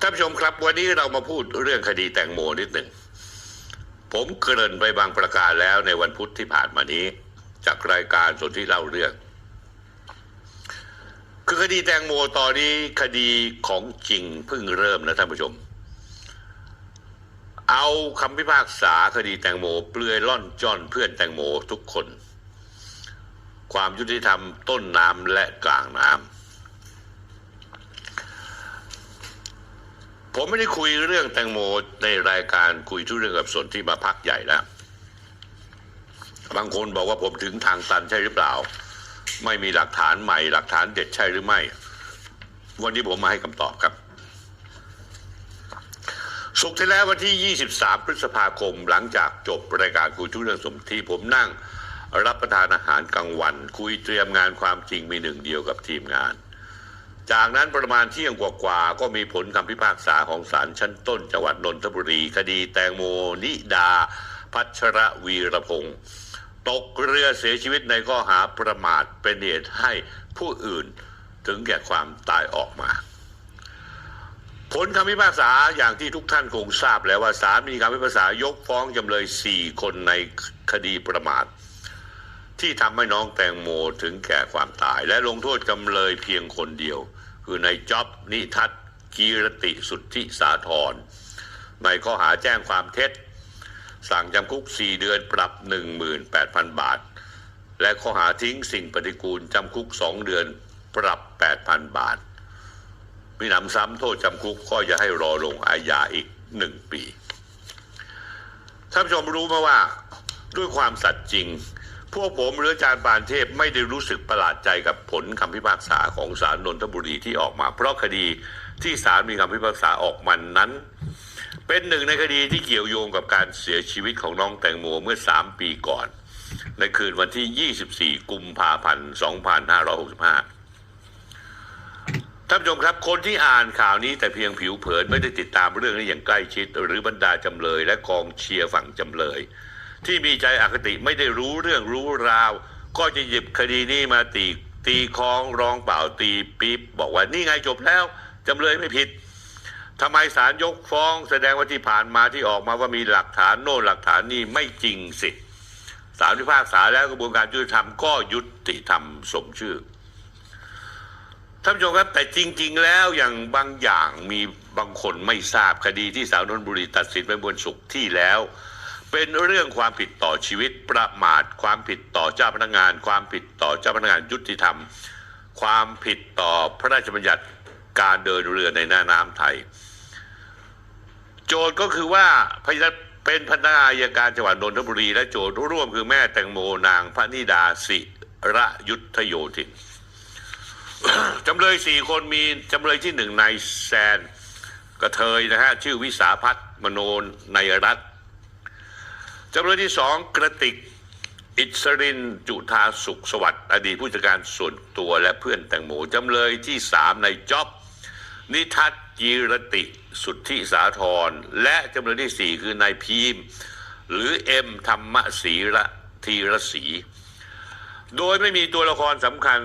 ท่านผู้ชมครับ วันนี้เรามาพูดเรื่องคดีแตงโมนิดหนึ่ง ผมเกริ่นไปบางประการแล้วในวันพุธที่ผ่านมานี้ จากรายการสนที่เล่าเรื่อง คือคดีแตงโมตอนนี้คดีของจริงเพิ่งเริ่มนะท่านผู้ชม เอาคำพิพากษาคดีแตงโม เปลือยล่อนจ้อนเพื่อนแตงโมทุกคน ความยุติธรรมต้นน้ำและกลางน้ำ ผมไม่ได้คุยเรื่องแตงโมในรายการคุยทุเรื่องกับสนที่มาพักใหญ่แล้วบางคนบอกว่าผมถึงทางตันใช่หรือเปล่า ไม่มีหลักฐานใหม่ หลักฐานเด็ดใช่หรือไม่ วันนี้ผมมาให้คำตอบครับ สุกที่แล้ววันที่ 23 พฤษภาคมหลังจากจบรายการคุยทุเรื่องสมที่ผมนั่งรับประทานอาหารกลางวัน คุยเตรียมงานความจริงมีหนึ่งเดียวกับทีมงาน จากนั้นประมาณเที่ยงกว่าๆก็มีผลคำพิพากษาของศาลชั้นต้นจังหวัดนนทบุรี คดีแตงโมนิดา พัชระวีรพงศ์ตกเรือเสียชีวิตในข้อหาประมาทเป็นเหตุให้ผู้อื่นถึงแก่ความตายออกมา ผลคำพิพากษาอย่างที่ทุกท่านคงทราบแล้วว่าศาลมีคำพิพากษายกฟ้องจำเลย 4 คนในคดีประมาทที่ทำให้น้องแตงโมถึงแก่ความตาย และลงโทษจำเลยเพียงคนเดียว คือในจ็อบนิทัศกีรติสุทธิสาธรในข้อหาแจ้งความเท็จ สั่งจำคุก 4 เดือนปรับ 18,000 บาท และข้อหาทิ้งสิ่งปฏิกูลจำคุก 2 เดือนปรับ 8,000 บาทมีหนำซ้ำโทษจำคุกก็จะให้รอลงอาญาอีกหนึ่งปีท่านผู้ชมรู้ไหมว่าด้วยความสัตย์จริง พวกผมหรืออาจารย์ปานเทพไม่ได้รู้สึกประหลาดใจกับผลคำพิพากษาของศาลนนทบุรีที่ออกมา เพราะคดีที่ศาลมีคำพิพากษาออกมานั้น เป็นหนึ่งในคดีที่เกี่ยวโยงกับการเสียชีวิตของน้องแตงโมเมื่อ 3 ปีก่อน ในคืนวันที่ 24 กุมภาพันธ์ 2565 ท่านผู้ชมครับคนที่อ่านข่าวนี้แต่เพียงผิวเผินไม่ได้ติดตามเรื่องนี้อย่างใกล้ชิด หรือบรรดาจำเลย และกองเชียร์ฝั่งจำเลย ที่มีใจอคติไม่ได้รู้เรื่องรู้ราว ก็จะหยิบคดีนี้มาตีตีคล้องร้องเปล่าตีปี๊บบอกว่านี่ไงจบแล้วจำเลยไม่ผิดทำไมศาลยกฟ้องแสดงว่าที่ผ่านมาที่ออกมาว่ามีหลักฐานโน่นหลักฐานนี่ไม่จริงสิศาลพิพากษาแล้วกระบวนการยุติธรรมก็ยุติธรรมสมชื่อท่านผู้ชมครับแต่จริง ๆ แล้วอย่างบางอย่างมีบางคนไม่ทราบคดีที่สาลนนทบุรีตัดสินไปบนสุขที่แล้ว เป็นเรื่องความผิดต่อชีวิตประมาท ความผิดต่อเจ้าพนักงาน ความผิดต่อเจ้าพนักงานยุติธรรม ความผิดต่อพระราชบัญญัติการเดินเรือในหน้าน้ำไทย โจทย์ก็คือว่าพยเป็นพนักงานอัยการจังหวัดนนทบุรี และโจทย์ร่วมคือแม่แตงโมนางพระนิดาศิระยุทธโยธินจำเลยสี่คนมีจำเลยที่หนึ่งนายแซนกระเทยนะฮะชื่อวิสาพัฒน์มโนนายรัตน จำเลยที่สองกระติก อิสรินจุธาสุขสวัสดิ์อดีตผู้จัดการส่วนตัวและเพื่อนแตงโมจำเลยที่สามในจ็อบนิทัศน์กีรติสุทธิสาธรและจำเลยที่สี่คือนายพีม หรือเอ็มธรรมศรีระธีรศรีโดยไม่มีตัวละครสำคัญ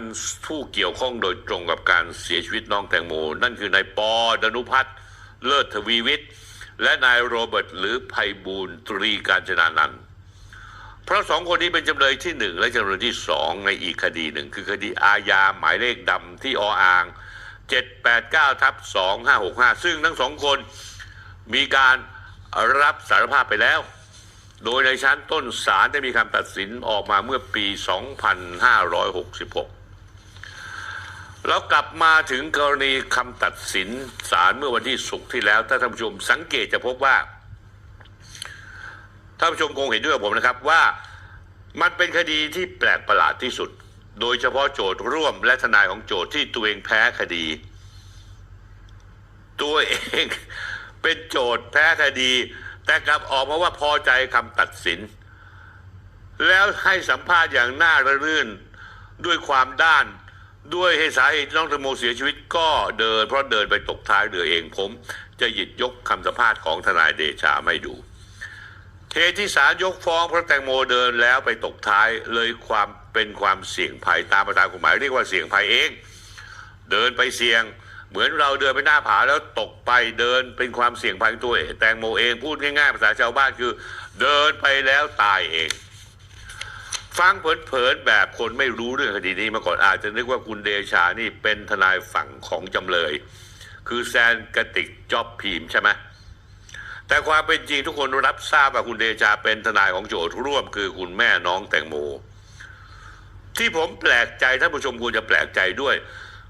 ผู้เกี่ยวข้องโดยตรงกับการเสียชีวิตน้องแตงโม นั่นคือนายปอดนุพัฒน์เลิศทวีวิทย์ และนายโรเบิร์ตหรือไพบูลตรีการจนานันท์เพราะสองคนนี้เป็นจำเลยที่หนึ่งและจำเลยที่สองในอีกคดีหนึ่ง คือคดีอาญาหมายเลขดำที่ออ่าง 789ทับ2565 ซึ่งทั้งสองคนมีการรับสารภาพไปแล้ว โดยในชั้นต้นศาลได้มีคำตัดสินออกมาเมื่อปี 2566 แล้วกลับมาถึงกรณีคำตัดสินศาลเมื่อวันที่ศุกร์ที่แล้วถ้าท่านผู้ชมสังเกตจะพบว่าท่านผู้ชมคงเห็นด้วยกับผมนะครับว่ามันเป็นคดีที่แปลกประหลาดที่สุด โดยเฉพาะโจทย์ร่วมและทนายของโจทย์ที่ตัวเองแพ้คดี ตัวเองเป็นโจทย์แพ้คดี แต่กลับออกมาว่าพอใจคำตัดสิน แล้วให้สัมภาษณ์อย่างน่าระรื่นด้วยความด้าน ด้วยเหตุสาเหตุน้องแตงโมเสียชีวิตก็เดิน เพราะเดินไปตกท้ายเรือเองผม จะหยิบยกคำสัมภาษณ์ของทนายเดชาไม่ดูเหตุที่ศาลยกฟ้องเพราะแตงโมเดินแล้วไปตกท้ายเลยความเป็นความเสี่ยงภัยตามประธานกฎหมายเรียกว่าเสี่ยงภัยเอง เดินไปเสี่ยง เหมือนเราเดินไปหน้าผาแล้วตกไปเดินเป็นความเสี่ยงภัยตัวแตงโมเองพูดง่ายๆภาษาชาวบ้านคือ เดินไปแล้วตายเอง ฟังเผินๆแบบคนไม่รู้เรื่องคดีนี้มาก่อนอาจจะนึกว่าคุณเดชานี่เป็นทนายฝั่งของจำเลย คือแซนกระติกจ็อบพีมใช่ไหมแต่ความเป็นจริงทุกคนรับทราบว่าคุณเดชาเป็นทนายของโจทย์ร่วม คือคุณแม่น้องแตงโมที่ผมแปลกใจท่านผู้ชมควรจะแปลกใจด้วย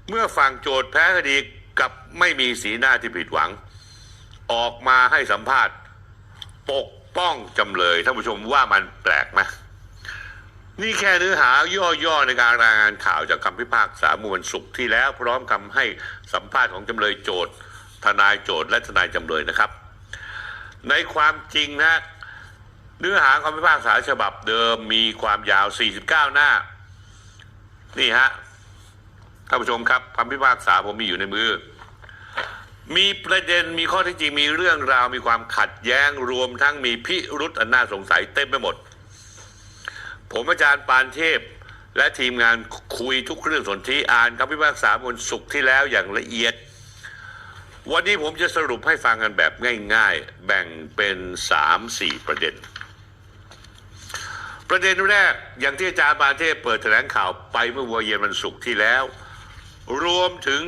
เมื่อฝั่งโจทย์แพ้คดีกับไม่มีสีหน้าที่ผิดหวัง ออกมาให้สัมภาษณ์ ปกป้องจำเลยท่านผู้ชมว่ามันแปลกไหม นี่แค่เนื้อหาย่อๆในการรายงานข่าวจากคำพิพากษาเมื่อวันศุกร์ที่แล้วพร้อมคำให้สัมภาษณ์ของจำเลยโจทย์ทนายโจทย์และทนายจำเลยนะครับ ในความจริงนะเนื้อหาคำพิพากษาฉบับเดิมมีความยาว 49 หน้า นี่ฮะท่านผู้ชมครับคำพิพากษาผมมีอยู่ในมือ มีประเด็นมีข้อที่จริงมีเรื่องราวมีความขัดแย้งรวมทั้งมีพิรุษอันน่าสงสัยเต็มไปหมด ผมอาจารย์ปานเทพ และทีมงานคุยทุกเรื่องสนธิอ่านคำพิพากษาวันศุกร์ที่แล้วอย่างละเอียด วันนี้ผมจะสรุปให้ฟังกันแบบง่าย ๆ แบ่งเป็นสามสี่ประเด็น ประเด็นแรกอย่างที่อาจารย์ปานเทพเปิดแถลงข่าวไปเมื่อวันเย็นวันศุกร์ที่แล้ว รวมถึง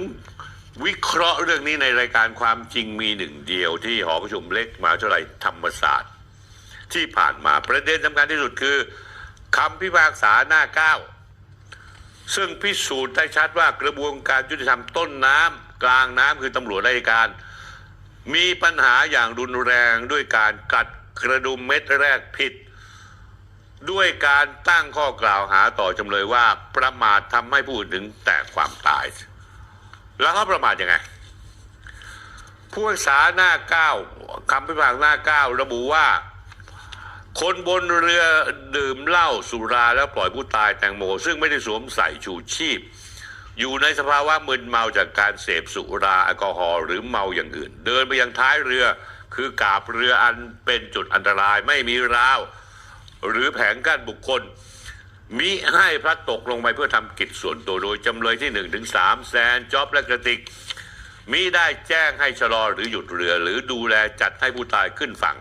วิเคราะห์เรื่องนี้ในรายการความจริงมีหนึ่งเดียวที่หอประชุมเล็กมหาวิทยาลัยธรรมศาสตร์ ที่ผ่านมาประเด็นสำคัญที่สุดคือ คำพิพากษาหน้าเก้าซึ่งพิสูจน์ได้ชัดว่ากระบวนการยุติธรรมต้นน้ำกลางน้ำคือตำรวจราชการ มีปัญหาอย่างรุนแรงด้วยการกัดกระดุมเม็ดแรกผิด ด้วยการตั้งข้อกล่าวหาต่อจำเลยว่าประมาททำให้ผู้อื่นถึงแต่ความตาย แล้วเขาประมาทยังไงผู้พิพากษาหน้าเก้าคำพิพากษาหน้าเก้าระบุว่า คนบนเรือดื่มเหล้าสุราแล้วปล่อยผู้ตายแตงโม ซึ่งไม่ได้สวมใส่ชูชีพ อยู่ในสภาวะมึนเมาจากการเสพสุราแอลกอฮอล์หรือเมาอย่างอื่น เดินไปยังท้ายเรือคือกาบเรืออันเป็นจุดอันตรายไม่มีราว หรือแผงกั้นบุคคล มิให้พลัดตกลงไปเพื่อทำกิจส่วนตัวโดยจำเลยที่หนึ่งถึงสามแซนจ็อบและกระติกมิได้แจ้งให้ชะลอหรือหยุดเรือ หรือดูแลจัดให้ผู้ตายขึ้นฝั่ง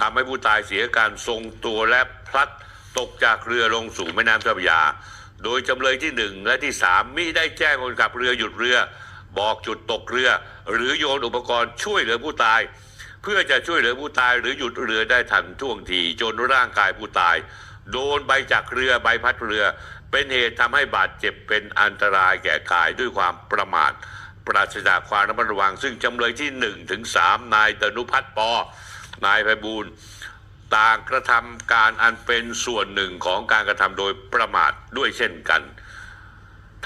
ทำให้ผู้ตายเสียการทรงตัวและพลัดตกจากเรือลงสู่แม่น้ำเจ้าพระยา โดยจำเลยที่หนึ่งและที่สามมิได้แจ้งคนขับเรือหยุดเรือ บอกจุดตกเรือ หรือโยนอุปกรณ์ช่วยเหลือผู้ตาย เพื่อจะช่วยเหลือผู้ตายหรือหยุดเรือได้ทันท่วงทีจนร่างกายผู้ตาย โดนใบจากเรือใบพัดเรือ เป็นเหตุทำให้บาดเจ็บเป็นอันตรายแก่กายด้วยความประมาทปราศจากความระมัดระวัง ซึ่งจำเลยที่หนึ่งถึงสามนายตนุพัฒน์ปอ นายไพบูลต่างกระทำการอันเป็นส่วนหนึ่งของการกระทำโดยประมาทด้วยเช่นกัน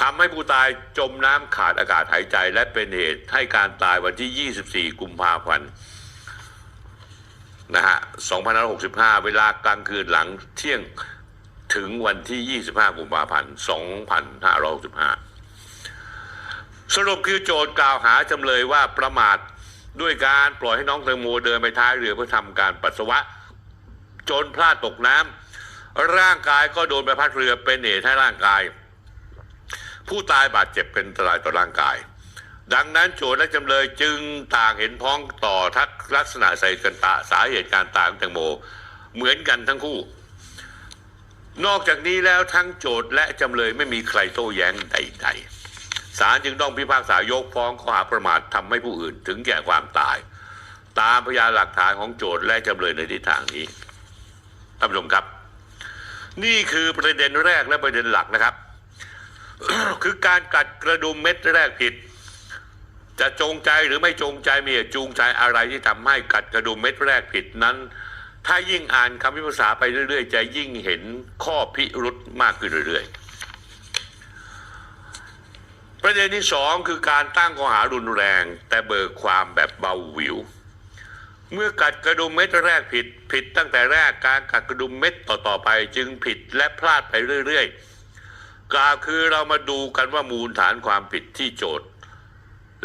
ทำให้ผู้ตายจมน้ำขาดอากาศหายใจ และเป็นเหตุให้การตายวันที่ 24 กุมภาพันธ์นะฮะ2565 เวลากลางคืนหลังเที่ยงถึงวันที่ 25 กุมภาพันธ์ 2565 สรุปคือโจทย์กล่าวหาจำเลยว่าประมาท ด้วยการปล่อยให้น้องแตงโมเดินไปท้ายเรือเพื่อทำการปัสสาวะ จนพลาดตกน้ำร่างกายก็โดนใบพัดเรือเป็นเหตุให้ร่างกาย ผู้ตายบาดเจ็บเป็นอันตรายต่อร่างกาย ดังนั้นโจทย์และจำเลยจึงต่างเห็นพ้องต่อทักลักษณะใส่กันตาสาเหตุการตายของแตงโมเหมือนกันทั้งคู่ นอกจากนี้แล้วทั้งโจทย์และจำเลยไม่มีใครโต้แย้งใด ๆ ศาลจึงต้องพิพากษายกฟ้องข้อหาประมาททำให้ผู้อื่นถึงแก่ความตาย ตามพยานหลักฐานของโจทย์และจำเลยในทิศทางนี้ท่านผู้ชมครับ นี่คือประเด็นแรกและประเด็นหลักนะครับ คือการกัดกระดุมเม็ดแรกผิด จะจงใจหรือไม่จงใจมีจูงใจอะไรที่ทำให้กัดกระดุมเม็ดแรกผิดนั้น ถ้ายิ่งอ่านคำพิพากษาไปเรื่อยๆจะยิ่งเห็นข้อพิรุธมากขึ้นเรื่อยๆ ประเด็นที่สองคือการตั้งข้อหารุนแรง แต่เบิกความแบบเบาวิว เมื่อกัดกระดุมเม็ดแรกผิดผิดตั้งแต่แรกการกัดกระดุมเม็ดต่อๆไปจึงผิดและพลาดไปเรื่อยๆกล่าวคือเรามาดูกันว่ามูลฐานความผิดที่โจทย์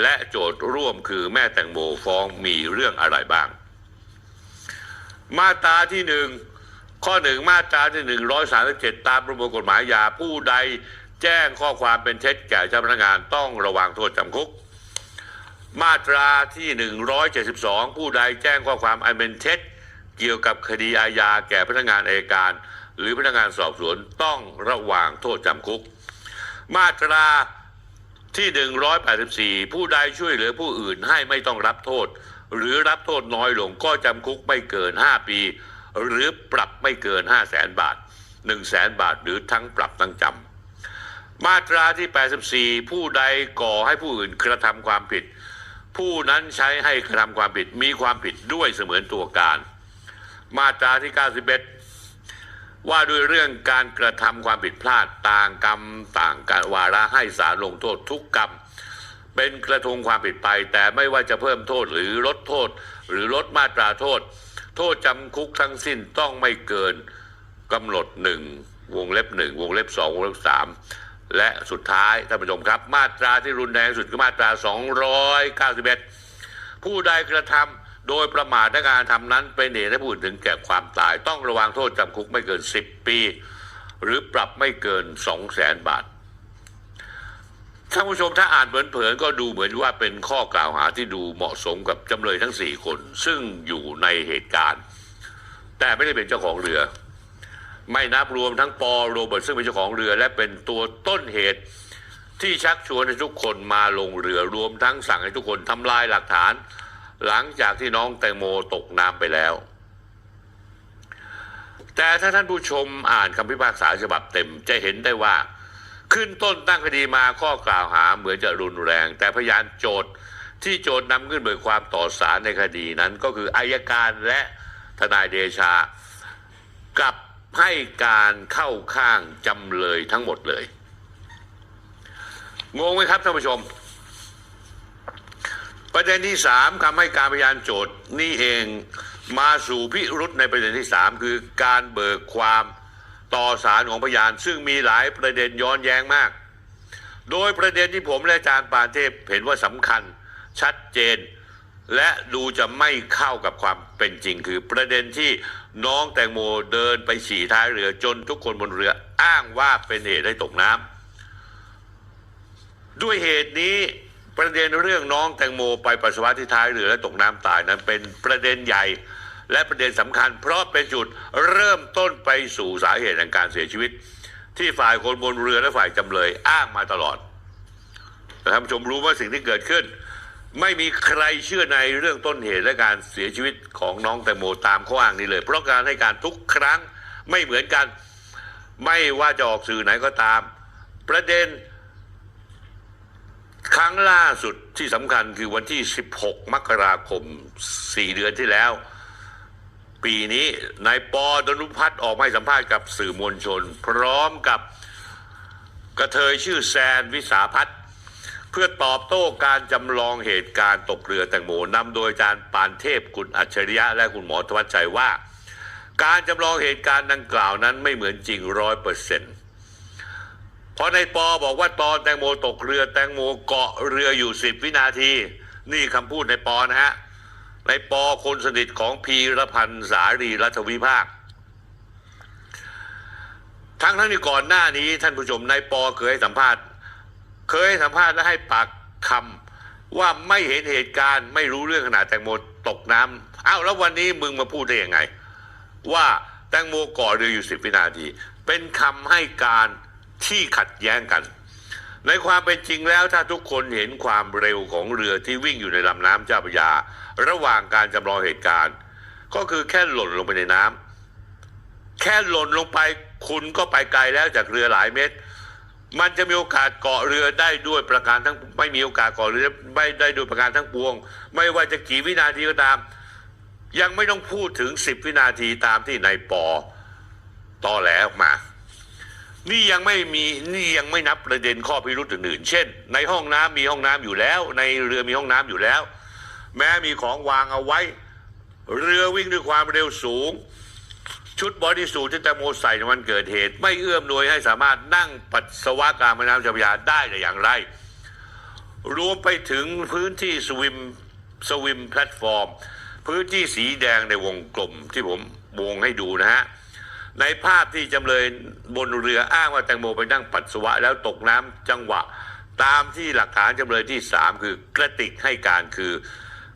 และโจทย์ร่วมคือแม่แตงโมฟ้องมีเรื่องอะไรบ้าง มาตราที่หนึ่งข้อหนึ่งมาตราที่หนึ่งร้อยสามสิบเจ็ดตามประมวลกฎหมายยาผู้ใด แจ้งข้อความเป็นเท็จแก่เจ้าพนักงานต้องระวังโทษจำคุก มาตราที่ 172 ผู้ใดแจ้งข้อความอันเป็นเท็จ เกี่ยวกับคดีอาญาแก่พนักงานอัยการ หรือพนักงานสอบสวนต้องระว่างโทษจำคุก มาตราที่ 184 ผู้ใดช่วยเหลือผู้อื่นให้ไม่ต้องรับโทษ หรือรับโทษน้อยลงก็จำคุกไม่เกิน 5 ปี หรือปรับไม่เกิน 5 0 0แสนบาท 1 0 0 0 0แสนบาทหรือทั้งปรับทั้งจำ มาตราที่ 84 ผู้ใดก่อให้ผู้อื่นกระทำความผิด ผู้นั้นใช้ให้กระทำความผิดมีความผิดด้วยเสมือนตัวการ มาตราที่ 91 ว่าด้วยเรื่องการกระทำความผิดพลาดต่างกรรมต่างการวาระให้ศาลลงโทษทุกกรรม เป็นกระทงความผิดไป แต่ไม่ว่าจะเพิ่มโทษหรือลดโทษ หรือลดมาตราโทษ โทษจำคุกทั้งสิ้นต้องไม่เกินกำหนดหนึ่งวงเล็บหนึ่งวงเล็บสองวงเล็บสาม และสุดท้ายท่านผู้ชมครับ มาตราที่รุนแรงสุดคือมาตรา 291 ผู้ใดกระทำโดยประมาทในการทำนั้นเป็นเหตุให้ผู้อื่นถึงแก่ความตาย ต้องระวังโทษจำคุกไม่เกิน 10 ปี หรือปรับไม่เกิน 2 0 0แสนบาทท่านผู้ชมถ้าอ่านเผินๆก็ดูเหมือนว่าเป็นข้อกล่าวหาที่ดูเหมาะสมกับจำเลยทั้ง 4 คน ซึ่งอยู่ในเหตุการณ์ แต่ไม่ได้เป็นเจ้าของเรือ ไม่นับรวมทั้งปอโรเบิร์ตซึ่งเป็นเจ้าของเรือและเป็นตัวต้นเหตุ ที่ชักชวนให้ทุกคนมาลงเรือรวมทั้งสั่งให้ทุกคนทำลายหลักฐาน หลังจากที่น้องแตงโมตกน้ำไปแล้ว แต่ถ้าท่านผู้ชมอ่านคำพิพากษาฉบับเต็มจะเห็นได้ว่า ขึ้นต้นตั้งคดีมาข้อกล่าวหาเหมือนจะรุนแรง แต่พยานโจทย์ที่โจทย์นำขึ้นเบิกความต่อศาลในคดีนั้นก็คืออายการและทนายเดชากับ ให้การเข้าข้างจำเลยทั้งหมดเลย งงไหมครับท่านผู้ชม ประเด็นที่สามคำให้การพยานโจทย์นี่เองมาสู่พิรุษในประเด็นที่สามคือการเบิกความต่อสารของพยาน ซึ่งมีหลายประเด็นย้อนแย้งมาก โดยประเด็นที่ผมและอาจารย์ปานเทพเห็นว่าสำคัญชัดเจน และดูจะไม่เข้ากับความเป็นจริงคือประเด็นที่น้องแตงโมเดินไปฉี่ท้ายเรือจนทุกคนบนเรืออ้างว่าเป็นเหตุให้ตกน้ำด้วยเหตุนี้ประเด็นเรื่องน้องแตงโมไปปัสสาวะที่ท้ายเรือและตกน้ำตายนั้นเป็นประเด็นใหญ่ และประเด็นสำคัญ เพราะเป็นจุดเริ่มต้นไปสู่สาเหตุแห่งการเสียชีวิต ที่ฝ่ายคนบนเรือและฝ่ายจำเลยอ้างมาตลอดแต่ท่านผู้ชมรู้ว่าสิ่งที่เกิดขึ้น ไม่มีใครเชื่อในเรื่องต้นเหตุและการเสียชีวิตของน้องแตงโมตามข้ออ้างนี้เลย เพราะการให้การทุกครั้งไม่เหมือนกัน ไม่ว่าจะออกสื่อไหนก็ตาม ประเด็น ครั้งล่าสุดที่สำคัญคือวันที่ 16 มกราคม 4 เดือนที่แล้ว ปีนี้นายปอดนุพัฒน์ออกมาสัมภาษณ์กับสื่อมวลชน พร้อมกับกระเทยชื่อแซนวิสาพัฒน์ เพื่อตอบโต้การจำลองเหตุการณ์ตกเรือแตงโมนำโดยอาจารย์ปานเทพคุณอัจฉริยะและคุณหมอธวัชชัยว่า การจำลองเหตุการณ์ดังกล่าวนั้นไม่เหมือนจริงร้อยเปอร์เซ็นต์เพราะในปอบอกว่าตอนแตงโมตกเรือแตงโมเกาะเรืออยู่สิบวินาที นี่คำพูดในปอนะฮะในปอคนสนิทของพีรพันธ์สารีรัฐวิภาค ทั้งทั้งที่ก่อนหน้านี้ท่านผู้ชมนายปอเคยให้สัมภาษณ์ เคยสัมภาษณ์และให้ปากคำว่าไม่เห็นเหตุการณ์ไม่รู้เรื่องขนาดแตงโมตกน้ำอ้าวแล้ววันนี้มึงมาพูดได้ยังไง ว่าแตงโมกาะเรืออยู่สิบวินาที เป็นคำให้การที่ขัดแย้งกัน ในความเป็นจริงแล้วถ้าทุกคนเห็นความเร็วของเรือที่วิ่งอยู่ในลำน้ำเจ้าพระยา ระหว่างการจำลองเหตุการณ์ ก็คือแค่หล่นลงไปในน้ำแค่หล่นลงไปคุณก็ไปไกลแล้วจากเรือหลายเมตร มันจะมีโอกาสเกาะเรือได้ด้วยประการทั้งไม่มีโอกาสเกาะเรือไม่ได้ด้วยประการทั้งปวง ไม่ว่าจะกี่วินาทีก็ตาม ยังไม่ต้องพูดถึงสิบวินาทีตามที่นายปอตอแหลออกมา นี่ยังไม่มีนี่ยังไม่นับประเด็นข้อพิรุธอื่นๆ เช่น ในห้องน้ำมีห้องน้ำอยู่แล้ว ในเรือมีห้องน้ำอยู่แล้ว แม้มีของวางเอาไว้ เรือวิ่งด้วยความเร็วสูง ชุดบอดี้สูทที่แตงโมใส่ในวันเกิดเหตุ ไม่เอื้อมหน่วยให้สามารถนั่งปัสสาวะกลางแม่น้ำเจ้าพระยาได้แต่อย่างไร รวมไปถึงพื้นที่สวิมสวิมแพลตฟอร์ม พื้นที่สีแดงในวงกลมที่ผมวงให้ดูนะฮะในภาพที่จำเลยบนเรืออ้างว่าแตงโมไปนั่งปัสสาวะแล้วตกน้ำจังหวะ ตามที่หลักฐานจำเลยที่สามคือกระติกให้การคือ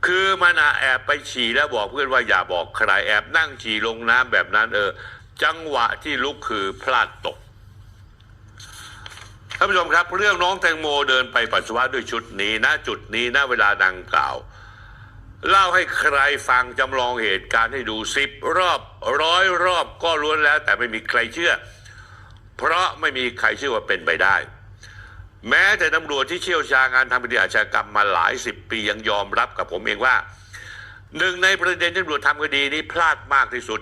คือมันอะแอบไปฉี่แล้วบอกเพื่อนว่าอย่าบอกใครแอบนั่งฉี่ลงน้ำแบบนั้นเออ จังหวะที่ลุกคือพลาดตกท่านผู้ชมครับ เรื่องน้องแตงโมเดินไปปัสสาวะด้วยชุดนี้ณจุดนี้ณเวลาดังกล่าว เล่าให้ใครฟังจำลองเหตุการณ์ให้ดูสิบรอบร้อยรอบก็ล้วนแล้ว แต่ไม่มีใครเชื่อ เพราะไม่มีใครเชื่อว่าเป็นไปได้ แม้แต่ตำรวจที่เชี่ยวชาญงานทำคดีอาชญากรรมมาหลายสิบปียังยอมรับกับผมเองว่าหนึ่งในประเด็นที่ตำรวจทำคดีนี้พลาดมากที่สุด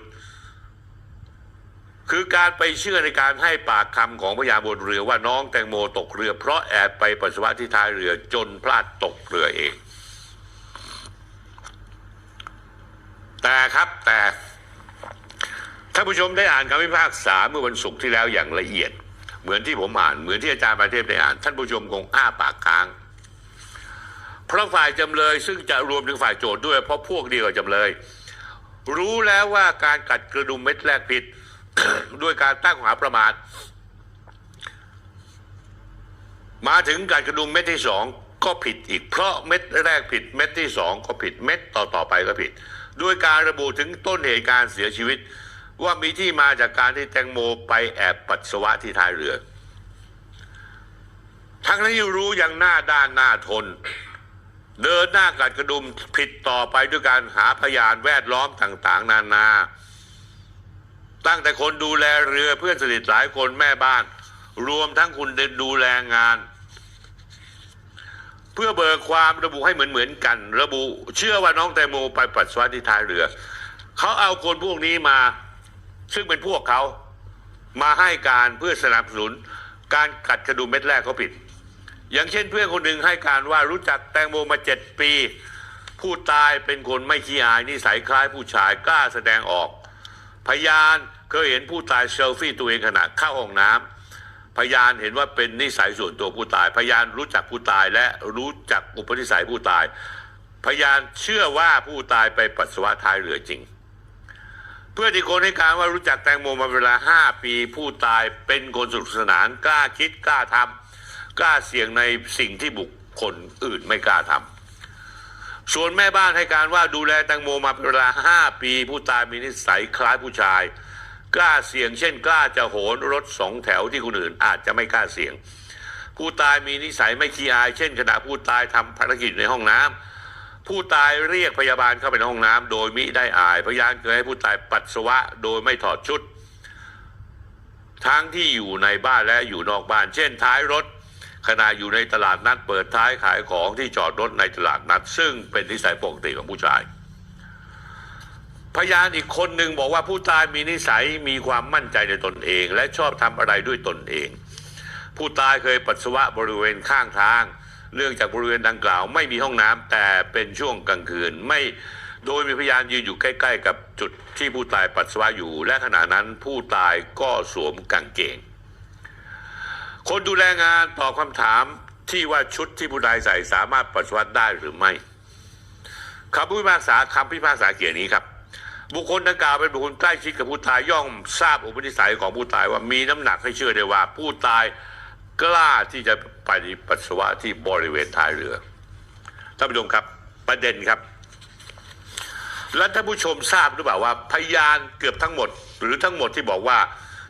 คือการไปเชื่อในการให้ปากคำของพยานบนเรือว่าน้องแตงโมตกเรือ เพราะแอบไปปัสสาวะที่ท้ายเรือจนพลาดตกเรือเอง แต่ครับแต่ท่านผู้ชมได้อ่านคำพิพากษาเมื่อวันศุกร์ที่แล้วอย่างละเอียด เหมือนที่ผมอ่าน เหมือนที่อาจารย์ประเทพได้อ่าน ท่านผู้ชมคงอ้าปากค้าง เพราะฝ่ายจำเลยซึ่งจะรวมถึงฝ่ายโจทย์ด้วย เพราะพวกเดียวกับจำเลย รู้แล้วว่าการกัดกระดุมเม็ดแรกผิด ด้วยการตั้งข้อหาประมาทมาถึงการกระดุมเม็ดที่สองก็ผิดอีก เพราะเม็ดแรกผิดเม็ดที่สองก็ผิดเม็ดต่อต่อไปก็ผิด ด้วยการระบุถึงต้นเหตุการเสียชีวิต ว่ามีที่มาจากการที่แตงโมไปแอบปัสสาวะที่ท้ายเรือ ทั้งที่รู้อย่างหน้าด้านหน้าทน เดินหน้ากัดกระดุมผิดต่อไปด้วยการหาพยานแวดล้อมต่าง ๆ นานา ตั้งแต่คนดูแลเรือเพื่อนสนิทหลายคนแม่บ้าน รวมทั้งคุณดูแลงานเพื่อเบิกความระบุให้เหมือนเหมือนๆกัน ระบุ เชื่อว่าน้องแตงโมไปปัสสาวะที่ท้ายเรือ เขาเอาคนพวกนี้มา ซึ่งเป็นพวกเขามาให้การเพื่อสนับสนุน การกัดกระดุมเม็ดแรกเขาผิด อย่างเช่นเพื่อนคนหนึ่งให้การว่ารู้จักแตงโมมาเจ็ดปี ผู้ตายเป็นคนไม่ขี้อายนิสัยคล้ายผู้ชายกล้าแสดงออก พยานเคยเห็นผู้ตายเซลฟี่ตัวเองขณะเข้าห้องน้ำพยานเห็นว่าเป็นนิสัยส่วนตัวผู้ตาย พยานรู้จักผู้ตายและรู้จักอุปนิสัยผู้ตาย พยานเชื่อว่าผู้ตายไปปัสสาวะท้ายเรือจริง เพื่อนอีกคนให้การว่ารู้จักแตงโมมาเวลาห้าปีผู้ตายเป็นคนสนุกสนานกล้าคิดกล้าทำกล้าเสี่ยงในสิ่งที่บุคคลอื่นไม่กล้าทำส่วนแม่บ้านให้การว่าดูแลแตงโมมาเป็นเวลาห้าปี ผู้ตายมีนิสัยคล้ายผู้ชาย กล้าเสี่ยง เช่นกล้าจะโหนรถสองแถวที่คนอื่นอาจจะไม่กล้าเสี่ยง ผู้ตายมีนิสัยไม่ขี้อาย เช่นขณะผู้ตายทำภารกิจในห้องน้ำ ผู้ตายเรียกพยาบาลเข้าไปในห้องน้ำโดยมิได้อาย พยานเคยให้ผู้ตายปัสสาวะโดยไม่ถอดชุด ทั้งที่อยู่ในบ้านและอยู่นอกบ้าน เช่น ท้ายรถ ขณะอยู่ในตลาดนัดเปิดท้ายขายของที่จอดรถในตลาดนัด ซึ่งเป็นนิสัยปกติของผู้ชาย พยานอีกคนหนึ่งบอกว่าผู้ตายมีนิสัยมีความมั่นใจในตนเอง และชอบทำอะไรด้วยตนเอง ผู้ตายเคยปัสสาวะบริเวณข้างทาง เนื่องจากบริเวณดังกล่าวไม่มีห้องน้ำแต่เป็นช่วงกลางคืนไม่โดยมีพยานยืนอยู่ใกล้ ๆ กับจุดที่ผู้ตายปัสสาวะอยู่ และขณะนั้นผู้ตายก็สวมกางเกง คนดูแลงานตอบคำถามที่ว่าชุดที่ผู้ตายใส่สามารถปัสสาวะได้หรือไม่คำพิพากษาคำพิพากษาเขียนนี้ครับ บุคคลดังกล่าวเป็นบุคคลใกล้ชิดกับผู้ตายย่อมทราบอุปนิสัยของผู้ตายว่ามีน้ำหนักให้เชื่อได้ว่า ผู้ตาย กล้าที่จะไปปัสสาวะที่บริเวณท้ายเรือท่านผู้ชมครับประเด็นครับ และท่านผู้ชมทราบหรือเปล่าว่า พยานเกือบทั้งหมด หรือทั้งหมดที่บอกว่า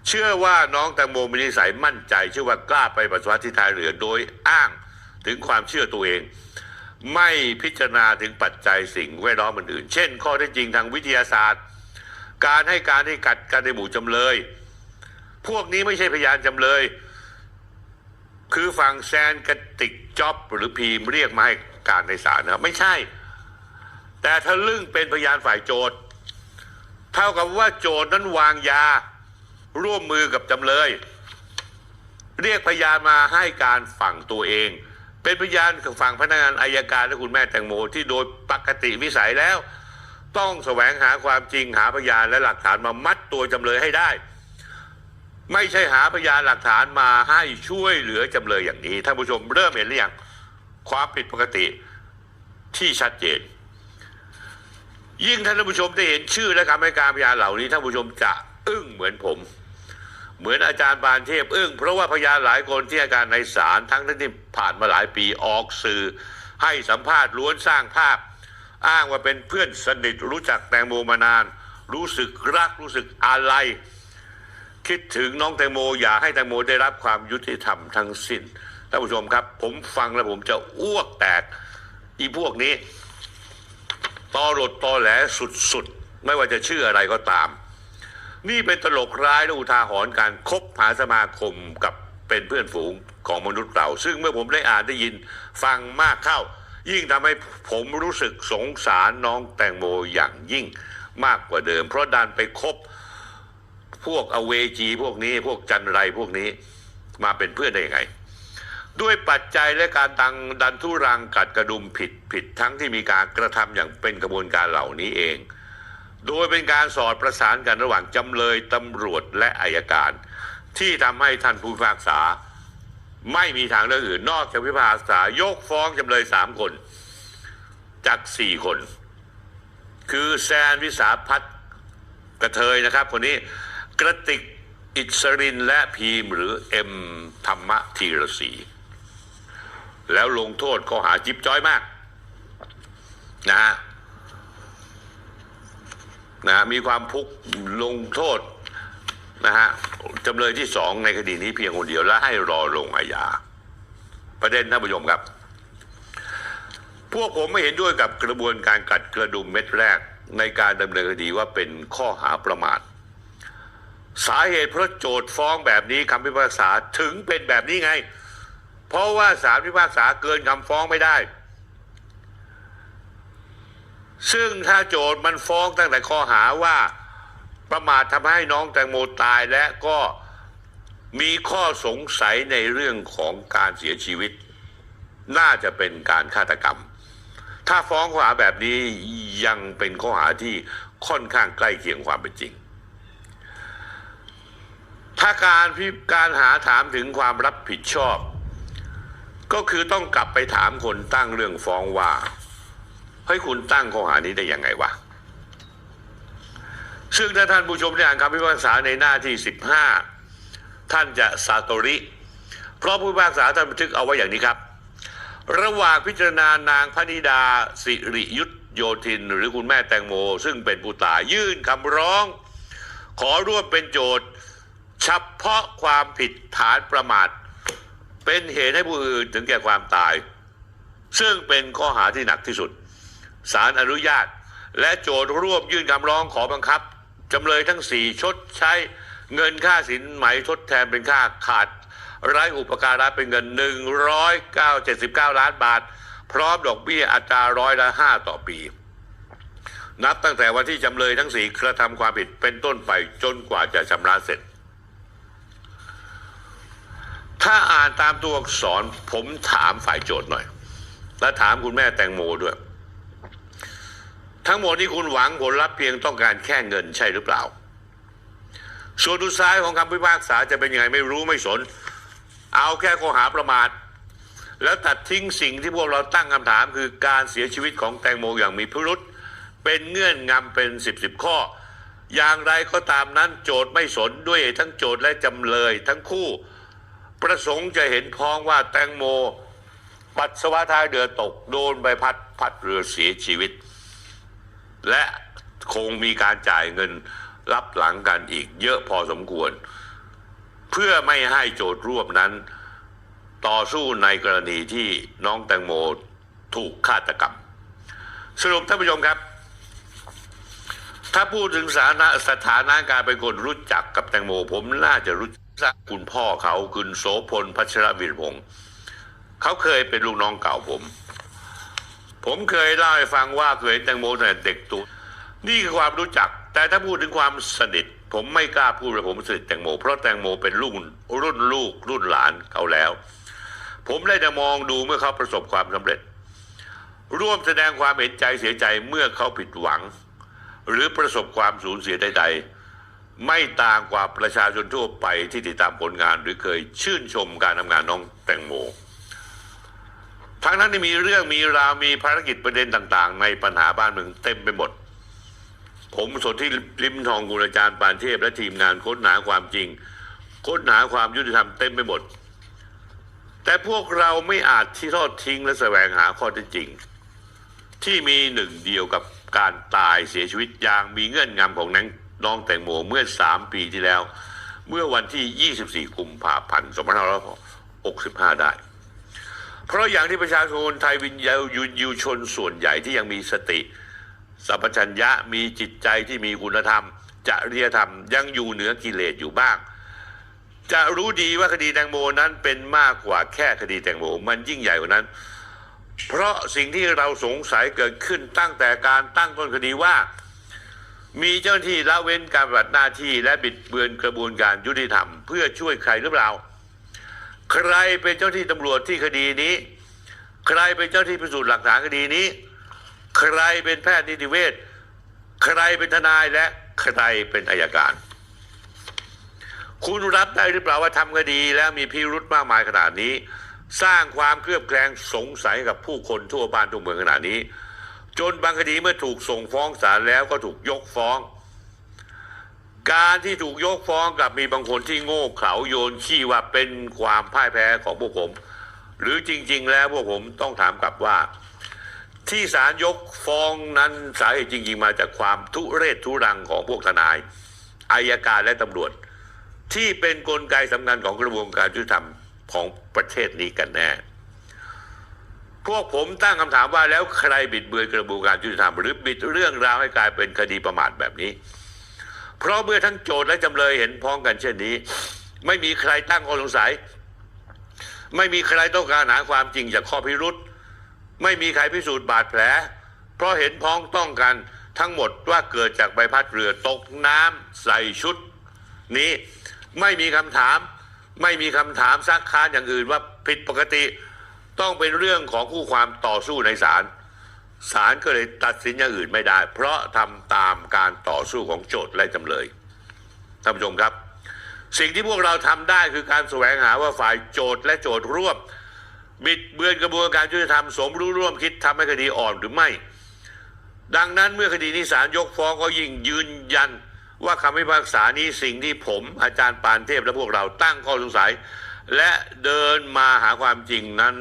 เชื่อว่าน้องแตงโมมีนิสัยมั่นใจ เชื่อว่ากล้าไปปัสสาวะที่ท้ายเรือโดยอ้างถึงความเชื่อตัวเอง ไม่พิจารณาถึงปัจจัยสิ่งแวดล้อมอื่นๆเช่น ข้อเท็จจริงทางวิทยาศาสตร์ การให้การที่กัดกันในหมู่จำเลย พวกนี้ไม่ใช่พยานจำเลย คือฝั่งแซนกระติกจ็อบหรือพีมเรียกมาให้การในศาลนะครับไม่ใช่ แต่ทะลึ่งเป็นพยานฝ่ายโจทย์เท่ากับว่าโจทย์นั้นวางยา ร่วมมือกับจำเลย เรียกพยานมาให้การฝั่งตัวเอง เป็นพยานกับฝั่งพนักงานอายการและคุณแม่แตงโมที่โดยปกติวิสัยแล้ว ต้องแสวงหาความจริงหาพยานและหลักฐานมามัดตัวจำเลยให้ได้ ไม่ใช่หาพยานหลักฐานมาให้ช่วยเหลือจำเลยอย่างนี้ท่านผู้ชมเริ่มเห็นหรือยังความผิดปกติที่ชัดเจน ยิ่งท่านผู้ชมได้เห็นชื่อและคำให้การพยานเหล่านี้ท่านผู้ชมจะอึ้งเหมือนผม เหมือนอาจารย์บานเทพอึ้งเพราะว่าพยานหลายคนที่อาการในศาลทั้งที่ผ่านมาหลายปีออกสื่อ ให้สัมภาษณ์ล้วนสร้างภาพ อ้างว่าเป็นเพื่อนสนิทรู้จักแตงโมมานาน รู้สึกรักรู้สึกอะไร คิดถึงน้องแตงโมอยากให้แตงโมได้รับความยุติธรรมทั้งสิ้นท่านผู้ชมครับ ผมฟังแล้วผมจะอ้วกแตก อีพวกนี้ตอรดตอแหลสุดๆ ไม่ว่าจะชื่ออะไรก็ตาม นี่เป็นตลกร้ายและอุทาหรณ์การคบหาสมาคมกับเป็นเพื่อนฝูงของมนุษย์เรา ซึ่งเมื่อผมได้อ่านได้ยินฟังมากเข้า ยิ่งทำให้ผมรู้สึกสงสารน้องแตงโมอย่างยิ่งมากกว่าเดิม เพราะดันไปคบ พวกอเวจีพวกนี้พวกจันไรพวกนี้มาเป็นเพื่อนได้ยังไง ด้วยปัจจัยและการตังดันทุรังกัดกระดุมผิดผิดทั้งที่มีการกระทำอย่างเป็นกระบวนการเหล่านี้เอง โดยเป็นการสอดประสานกันระหว่างจำเลยตำรวจและอายการ ที่ทำให้ท่านผู้พิพากษา ไม่มีทางเลือกอื่นนอกจากพิพากษายกฟ้องจำเลยสามคน จากสี่คน คือแซนวิสาพัฒน์กระเทยนะครับคนนี้ กระติกอิสรินและพีมหรือเอ็มธรรมธีรศรีแล้วลงโทษข้อหาจิ๊บจ้อยมาก นะฮะนะฮะมีความพุกลงโทษนะฮะจำเลยที่สองในคดีนี้เพียงคนเดียวและให้รอลงอาญาประเด็นท่านผู้ชมครับ พวกผมไม่เห็นด้วยกับกระบวนการกัดกระดุมเม็ดแรกในการดำเนินคดีว่าเป็นข้อหาประมาท สาเหตุเพราะโจทย์ฟ้องแบบนี้คำพิพากษาถึงเป็นแบบนี้ไง เพราะว่าศาลพิพากษาเกินคำฟ้องไม่ได้ ซึ่งถ้าโจทย์มันฟ้องตั้งแต่ข้อหาว่าประมาททำให้น้องแตงโมตายและก็มีข้อสงสัยในเรื่องของการเสียชีวิต น่าจะเป็นการฆาตกรรม ถ้าฟ้องข้อหาแบบนี้ยังเป็นข้อหาที่ค่อนข้างใกล้เคียงความเป็นจริง ถ้าการพิการหาถามถึงความรับผิดชอบ ก็คือต้องกลับไปถามคนตั้งเรื่องฟ้องว่าเฮ้ยคุณตั้งข้อหานี้ได้ยังไงวะซึ่งถ้าท่านผู้ชมได้อ่านคำพิพากษาในหน้าที่ 15 ท่านจะซาโตริ เพราะผู้พิพากษาท่านบันทึกเอาไว้อย่างนี้ครับ ระหว่างพิจารณานางพนิดาสิริยุทธโยธิน หรือคุณแม่แตงโม ซึ่งเป็นผู้ตายยื่นคำร้อง ขอร่วมเป็นโจทย์ เฉพาะความผิดฐานประมาท เป็นเหตุให้ผู้อื่นถึงแก่ความตาย ซึ่งเป็นข้อหาที่หนักที่สุดศาลอนุญาต และโจทร่วมยื่นคำร้องขอบังคับจำเลยทั้งสี่ชดใช้เงินค่าสินไหมทดแทนเป็นค่าขาดไร้อุปการะเป็นเงิน 179 ล้านบาท พร้อมดอกเบี้ยอัตราร้อยละห้าต่อปี นับตั้งแต่วันที่จำเลยทั้งสี่กระทำความผิดเป็นต้นไปจนกว่าจะชำระเสร็จ ถ้าอ่านตามตัวอักษรผมถามฝ่ายโจทย์หน่อย และถามคุณแม่แตงโมด้วย ทั้งหมดที่คุณหวังผลลัพธ์เพียงต้องการแค่เงินใช่หรือเปล่า ส่วนดุซ้ายของคำพิพากษาจะเป็นยังไงไม่รู้ไม่สน เอาแค่ข้อหาประมาทแล้วตัดทิ้งสิ่งที่พวกเราตั้งคำถามคือการเสียชีวิตของแตงโมอย่างมีพิรุษเป็นเงื่อนงำเป็นสิบสิบข้อ อย่างไรก็ตามนั้นโจทย์ไม่สนด้วยทั้งโจทย์และจำเลยทั้งคู่ ประสงค์จะเห็นพ้องว่าแตงโม ปัสสาวะท้ายเรือตกโดนใบพัดพัดเรือเสียชีวิต และคงมีการจ่ายเงินรับหลังกันอีกเยอะพอสมควร เพื่อไม่ให้โจทย์ร่วมนั้น ต่อสู้ในกรณีที่น้องแตงโมถูกฆาตกรรม สรุปท่านผู้ชมครับ ถ้าพูดถึงสถานะสถานะการเป็นคนรู้จักกับแตงโมผมน่าจะรู้จัก คุณพ่อเขาคุณโสพลพัชรวิรพงศ์เขาเคยเป็นลูกน้องเก่าผม ผมเคยเล่าให้ฟังว่าเคยแตงโมตั้งแต่เด็กตัวนี่คือความรู้จัก แต่ถ้าพูดถึงความสนิท ผมไม่กล้าพูดว่าผมสนิทแตงโม เพราะแตงโมเป็นรุ่นรุ่นลูกรุ่นหลานเขาแล้ว ผมได้แต่มองดูเมื่อเขาประสบความสำเร็จ ร่วมแสดงความเห็นใจเสียใจเมื่อเขาผิดหวัง หรือประสบความสูญเสียใดๆ ไม่ต่างกว่าประชาชนทั่วไปที่ติดตามผลงานหรือเคยชื่นชมการทำงานน้องแตงโม ทั้งนั้นที่มีเรื่องมีราวมีภารกิจประเด็นต่าง ๆ ในปัญหาบ้านเมืองเต็มไปหมด ผมสนที่ริมทองกุลอาจารย์ปานเทพและทีมงานค้นหาความจริง ค้นหาความยุติธรรมเต็มไปหมด แต่พวกเราไม่อาจที่ทอดทิ้งและแสวงหาข้อเท็จจริง ที่มีหนึ่งเดียวกับการตายเสียชีวิตอย่างมีเงื่อนงำของน้ น้องแตงโมเมื่อสามปีที่แล้ว เมื่อวันที่ 24กุมภาพันธ์2565 ได้ เพราะอย่างที่ประชาชนไทยวิญญาณยูชนส่วนใหญ่ที่ยังมีสติสัพพัญญะมีจิตใจที่มีคุณธรรมจริยธรรมยังอยู่เหนือกิเลสอยู่บ้าง จะรู้ดีว่าคดีแตงโมนั้นเป็นมากกว่าแค่คดีแตงโมมันยิ่งใหญ่กว่านั้น เพราะสิ่งที่เราสงสัยเกิดขึ้นตั้งแต่การตั้งต้นคดีว่า มีเจ้าหน้าที่ละเว้นการปฏิบัติหน้าที่และบิดเบือนกระบวนการยุติธรรมเพื่อช่วยใครหรือเปล่า ใครเป็นเจ้าหน้าที่ตำรวจที่คดีนี้ ใครเป็นเจ้าหน้าที่พิสูจน์หลักฐานคดีนี้ ใครเป็นแพทย์นิติเวชใครเป็นทนายและใครเป็นอายการ คุณรับได้หรือเปล่าว่าทำคดีแล้วมีพิรุธมากมายขนาดนี้ สร้างความเครือบแคลงสงสัยกับผู้คนทั่วบ้านทั่วเมืองขนาดนี้ จนบางคดีเมื่อถูกส่งฟ้องศาลแล้วก็ถูกยกฟ้อง การที่ถูกยกฟ้องกลับมีบางคนที่โง่เขลาโยนขี้ว่าเป็นความพ่ายแพ้ของพวกผม หรือจริง ๆ แล้วพวกผมต้องถามกลับว่า ที่ศาลยกฟ้องนั้นสาเหตุจริง ๆ มาจากความทุเรศทุรังของพวกทนายอายการและตำรวจ ที่เป็นนกลไกสำคัญของกระบวนการยุติธรรมของประเทศนี้กันแน่ พวกผมตั้งคำถามว่าแล้วใครบิดเบือนกระบวนการยุติธรรมหรือบิดเรื่องราวให้กลายเป็นคดีประมาทแบบนี้ เพราะเมื่อทั้งโจทย์และจำเลยเห็นพ้องกันเช่นนี้ ไม่มีใครตั้งข้อสงสัย ไม่มีใครต้องการหาความจริงจากข้อพิรุษไม่มีใครพิสูจน์บาดแผล เพราะเห็นพ้องต้องกันทั้งหมดว่าเกิดจากใบพัดเรือตกน้ำใส่ชุด นี้ไม่มีคำถาม ไม่มีคำถามซักค้านอย่างอื่นว่าผิดปกติ ต้องเป็นเรื่องของคู่ความต่อสู้ในศาลศาลก็เลยตัดสินอย่างอื่นไม่ได้ เพราะทำตามการต่อสู้ของโจทย์และจำเลยท่านผู้ชมครับ สิ่งที่พวกเราทำได้คือการแสวงหาว่าฝ่ายโจทย์และโจทย์ร่วม บิดเบือนกระบวนการยุติธรรมสมรู้ร่วมคิดทำให้คดีอ่อนหรือไม่ ดังนั้นเมื่อคดีนี้ศาลยกฟ้องก็ยิ่งยืนยันว่าคำพิพากษานี้สิ่งที่ผมอาจารย์ปานเทพและพวกเราตั้งข้อสงสัย และเดินมาหาความจริงนั้น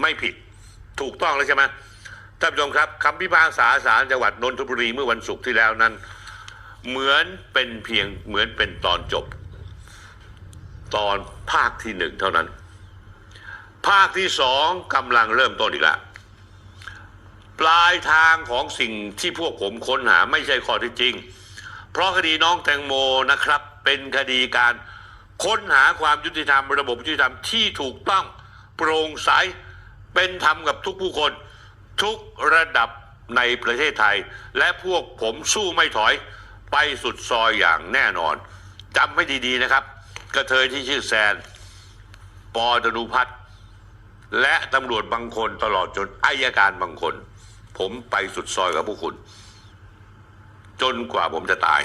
ไม่ผิดถูกต้องแล้วใช่ไหมท่านผู้ชมครับคำพิพากษาศาลจังหวัดนนทบุรีเมื่อวันศุกร์ที่แล้วนั้น เหมือนเป็นเพียงเหมือนเป็นตอนจบ ตอนภาคที่หนึ่งเท่านั้น ภาคที่สองกำลังเริ่มต้นอีกแล้วปลายทางของสิ่งที่พวกผมค้นหาไม่ใช่ข้อที่จริง เพราะคดีน้องแตงโมนะครับเป็นคดีการค้นหาความยุติธรรม ระบบยุติธรรมที่ถูกต้องโปร่งใส เป็นธรรมกับทุกผู้คน ทุกระดับในประเทศไทย และพวกผมสู้ไม่ถอยไปสุดซอยอย่างแน่นอนจำไม่ดีๆนะครับ กระเทยที่ชื่อแซน ปอตนุพัฒน์และตำรวจบางคนตลอดจนอายการบางคน ผมไปสุดซอยกับพวกคุณ จนกว่าผมจะตาย